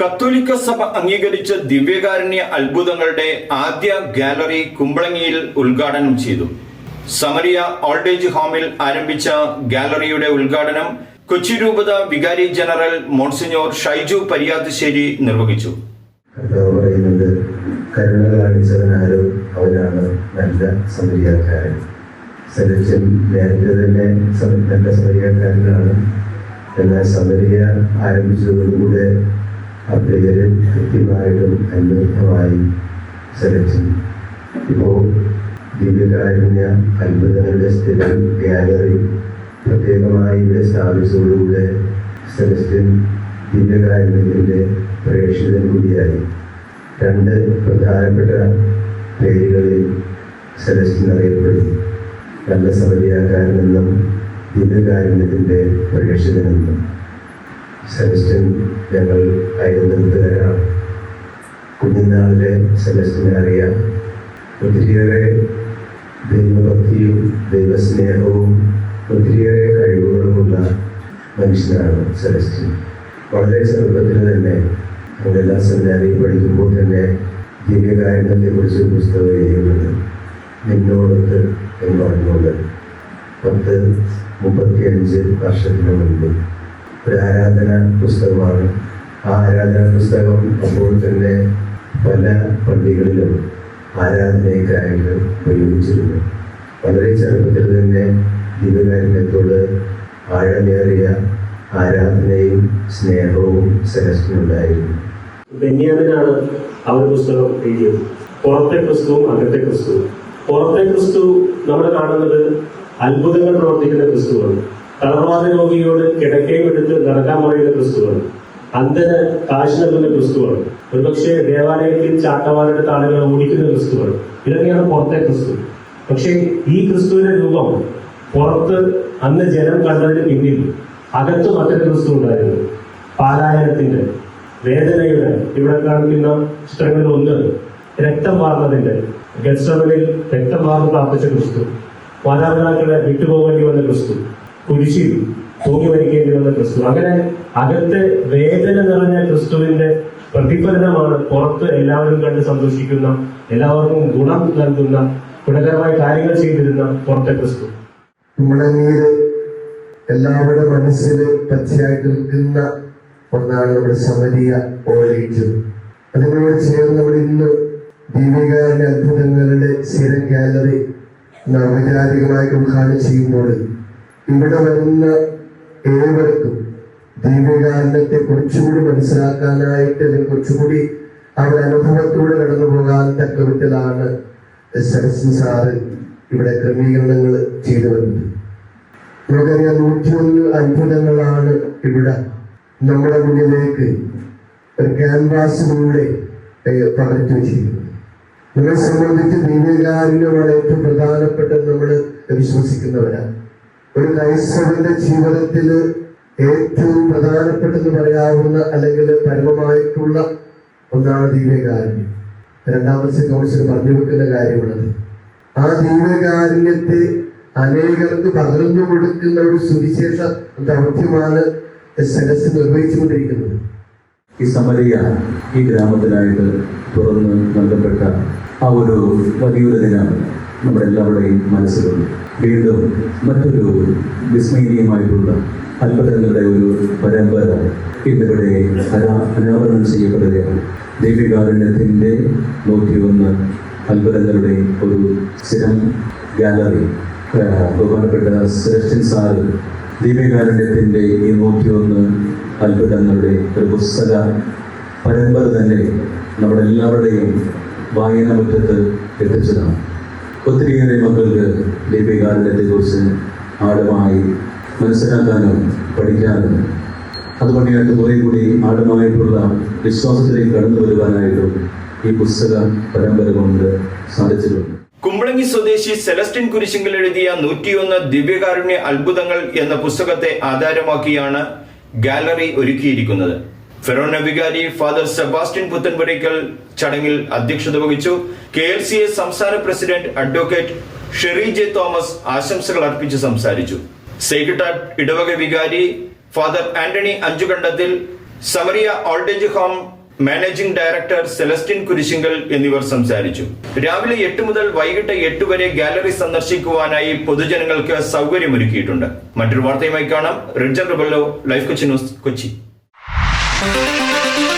കത്തോലിക്ക സഭ അംഗീകരിച്ച ദിവ്യകാരുണ്യ അത്ഭുതങ്ങളുടെ ആദ്യ ഗാലറി കുമ്പളങ്ങിയിൽ ഉദ്ഘാടനം ചെയ്തു. സമരിയ ഓൾഡേജ് ഹോമിൽ ആരംഭിച്ച ഗാലറിയുടെ ഉദ്ഘാടനം കൊച്ചി രൂപത വികാരി ജനറൽ മോൺസിഞ്ഞോർ ഷൈജു പരിയാത്തുശ്ശേരി നിർവഹിച്ചു. കരുണ നല്ല നേരത്തെ തന്നെ എന്നാൽ സമരിയ ആരംഭിച്ചതോടുകൂടെ പേര് കൃത്യമായിട്ടും അന്വർത്ഥമായി സെലക്ഷൻ ഇപ്പോൾ ദിവ്യകാരുണ്യ അത്ഭുതങ്ങളുടെ സ്ഥിരം ഗാലറി പ്രത്യേകമായി ഇവിടെ സ്ഥാപിച്ചതോടുകൂടെ സെലസ്റ്റിൻ ദിവ്യകാരുണ്യത്തിന്റെ പ്രേക്ഷിതൻ കൂടിയായി. രണ്ട് പ്രധാനപ്പെട്ട പേരുകളിൽ സെലസ്റ്റിൻ അറിയപ്പെടുന്നു. നല്ല സമരിയാക്കാരനെന്നും ദിവ്യകാരുണ്യത്തിന്റെ പ്രേക്ഷിതനെന്നും. സെലസ്റ്റിൻ ഞങ്ങൾ അയൽനിർത്തകരാണ് കുഞ്ഞുനാളിലെ സെബസ്റ്റ്യനെ അറിയാം ഒത്തിരിയേറെ ദൈവഭക്തിയും ദൈവസ്നേഹവും ഒത്തിരിയേറെ കഴിവുകളുമുള്ള മനുഷ്യനാണ് സെബസ്റ്റ്യൻ. വളരെ ചെറുപ്പത്തിൽ തന്നെ അങ്ങനെല്ലാ സെമിനാരിൽ പഠിക്കുമ്പോൾ തന്നെ ദിവ്യകാരണത്തെ കുറിച്ച് പുസ്തകം എഴുതിയിട്ടുണ്ട്. നിന്നോടത്ത് എന്ന് പറഞ്ഞുകൊണ്ട് പത്ത് മുപ്പത്തിയഞ്ച് വർഷത്തിന് മുൻപ്. ഒരു ആരാധന പുസ്തകമാണ്. ആ ആരാധന പുസ്തകം അപ്പോൾ തന്നെ പല പള്ളികളിലും ആരാധനയ്ക്കായിട്ട് ഉപയോഗിച്ചിരുന്നു. വളരെ ചെറുപ്പത്തിൽ തന്നെ ദിവ്യകാരുണ്യത്തോട് ആഴമേറിയ ആരാധനയും സ്നേഹവും സെലസ്റ്റിനുണ്ടായിരുന്നു ബെന്യാമിനാണ് ആ പുസ്തകം എഴുതിയത്. പുറത്തെ ക്രിസ്തുവും അകത്തെ ക്രിസ്തുവും. പുറത്തെ ക്രിസ്തു നമ്മൾ കാണുന്നത് അത്ഭുതങ്ങൾ പ്രവർത്തിക്കുന്ന ക്രിസ്തുവാണ്. തളർവാദ രോഗിയോട് നടക്കാൻ പറയുന്ന ക്രിസ്തുവാണ്. അന്ധന് കാശ് നൽകുന്ന ക്രിസ്തുവാണ്. ഒരുപക്ഷെ ദേവാലയത്തിൽ ചാട്ടവാറെടുത്ത ആളുകളെ ഓടിക്കുന്ന ക്രിസ്തുവാണ്. ഇതൊക്കെയാണ് പുറത്തെ ക്രിസ്തു. പക്ഷേ ഈ ക്രിസ്തുവിന്റെ രൂപം പുറത്ത് അന്ന് ജനം കണ്ടതിന് പിന്നിൽ അകത്ത് മറ്റൊരു ക്രിസ്തു ഉണ്ടായിരുന്നു. പാലായനത്തിന്റെ വേദനയുടെ ഇവിടെ കാണിക്കുന്ന ചിത്രങ്ങളിൽ ഒന്ന് രക്തം വാർന്നതിന്റെ ഗത്സവനിൽ രക്തം വാർന്ന് പ്രാർത്ഥിച്ച ക്രിസ്തു. മാതാപിതാക്കളെ വിട്ടുപോകേണ്ടി വന്ന ക്രിസ്തു. കുരിശിൽ തൂങ്ങി മരിക്കേണ്ടി വന്ന ക്രിസ്തു. അങ്ങനെ അകത്ത് വേദന നിറഞ്ഞ ക്രിസ്തുവിന്റെ പ്രതിഫലനമാണ് പുറത്ത് എല്ലാവരും കണ്ട് സന്തോഷിക്കുന്ന എല്ലാവർക്കും ഗുണം നൽകുന്ന ഗുണകരമായ കാര്യങ്ങൾ ചെയ്തിരുന്ന പുറത്തെ ക്രിസ്തു. കുമ്പളങ്ങിയിൽ എല്ലാവരുടെ മനസ്സിൽ പച്ചയായിട്ട് നിൽക്കുന്ന ഒന്നാണ് നമ്മുടെ സമരിയ ഓളേജ് അതിനോട് ചേർന്ന് നമ്മൾ ഇന്ന് ദീപികാരന്റെ അത്ഭുതങ്ങളുടെ സ്ഥിരം ഗാലറി ഔപചാരികമായിട്ട് ഉദ്ഘാടനം ചെയ്യുമ്പോൾ ഇവിടെ വരുന്ന ഏവർക്കും ദീപികാരണത്തെ കുറച്ചുകൂടി മനസ്സിലാക്കാനായിട്ട് അല്ലെങ്കിൽ കുറച്ചുകൂടി അവരുടെ അനുഭവത്തിലൂടെ കടന്നു പോകാൻ തക്ക വിധത്തിലാണ് സരസ്വൻ സാറ് ഇവിടെ ക്രമീകരണങ്ങൾ ചെയ്തു വരുന്നത്. നമുക്കറിയാം നൂറ്റിയൊന്ന് അത്ഭുതങ്ങളാണ് ഇവിടെ നമ്മുടെ മുന്നിലേക്ക് ഒരു ക്യാൻവാസിലൂടെ പകർത്തി വെച്ചിരിക്കുന്നത്. നമ്മളെ സംബന്ധിച്ച് ദൈവകാരുണ്യമാണ് ഏറ്റവും പ്രധാനപ്പെട്ടത് നമ്മൾ വിശ്വസിക്കുന്നവരാണ്. ഒരു ക്രൈസ്തവന്റെ ജീവിതത്തിൽ ഏറ്റവും പ്രധാനപ്പെട്ടെന്ന് പറയാവുന്ന അല്ലെങ്കിൽ പരമമായിട്ടുള്ള ഒന്നാണ് ദിവ്യകാരുണ്യം. രണ്ടാമത്തെ കൗൺസിൽ പറഞ്ഞു വെക്കുന്ന കാര്യമുള്ളത്. ആ ദിവ്യകാരുണ്യത്തെ അനേകർക്ക് പകർന്നു കൊടുക്കുന്ന ഒരു സുവിശേഷ ദൗത്യമാണ് സരസ് നിർവഹിച്ചുകൊണ്ടിരിക്കുന്നത്. ഈ സമരിയ ഈ ഗ്രാമത്തിനായിട്ട് തുറന്ന് നൽകപ്പെട്ട ആ ഒരു വലിയൊരു ദിനം നമ്മുടെ എല്ലാവരുടെയും മനസ്സിലുണ്ട് വീണ്ടും മറ്റൊരു വിസ്മയനീയമായിട്ടുള്ള അത്ഭുതങ്ങളുടെ ഒരു പരമ്പര ഇന്നിവിടെ അനാ അനാവരണം ചെയ്യപ്പെടുകയാണ്. ദൈവികാരുണ്യത്തിന്റെ നൂറ്റിയൊന്ന് അത്ഭുതങ്ങളുടെ ഒരു സ്ഥിരം ഗാലറി. ബഹുമാനപ്പെട്ട ശ്രേഷ്ഠൻ സാറ് ദീപികാരുണ്യത്തിന്റെ ഈ നൂറ്റിയൊന്ന് അത്ഭുതങ്ങളുടെ ഒരു പുസ്തക പരമ്പര തന്നെ നമ്മുടെ എല്ലാവരുടെയും വായന മുറ്റത്ത് എത്തിച്ചതാണ്. ഒത്തിരിയേറെ മക്കൾക്ക് ദീപികാരുണ്യത്തെക്കുറിച്ച് ആഴമായി മനസ്സിലാക്കാനും പഠിക്കാനും അതുവഴിയായിട്ട് കുറേ കൂടി ആഴമായിട്ടുള്ള വിശ്വാസത്തിലേക്ക് കടന്നു വരുവാനായിട്ടും ഈ പുസ്തക പരമ്പര കൊണ്ട് സാധിച്ചിട്ടുണ്ട്. കുമ്പളങ്ങി സ്വദേശി സെലസ്റ്റിൻ കുരിശിങ്കൽ എഴുതിയ നൂറ്റിയൊന്ന് ദിവ്യകാരുണ്യ അത്ഭുതങ്ങൾ എന്ന പുസ്തകത്തെ ആധാരമാക്കിയാണ് ഗാലറി ഒരുക്കിയിരിക്കുന്നത്. ഫെറോന വികാരി ഫാദർ സെബാസ്റ്റ്യൻ പുത്തൻപുരയ്ക്കൽ ചടങ്ങിൽ അധ്യക്ഷത വഹിച്ചു. കെ എൽ സി എസ് സംസ്ഥാന president advocate Sherry J Thomas ആശംസകൾ അർപ്പിച്ച് സംസാരിച്ചു. സെക്രട്ടറി ഇടവക വികാരി father Antony Anchukandathil Samaria old age home managing director Celestine Kurisingal എന്നിവർ സംസാരിച്ചു. രാവിലെ എട്ട് മുതൽ വൈകിട്ട് എട്ട് വരെ ഗാലറി സന്ദർശിക്കുവാനായി പൊതുജനങ്ങൾക്ക് സൗകര്യമൊരുക്കിയിട്ടുണ്ട്. മറ്റൊരു വാർത്തയുമായി കാണാം. Ridger Rebello life Kochi news Kochi. Thank you.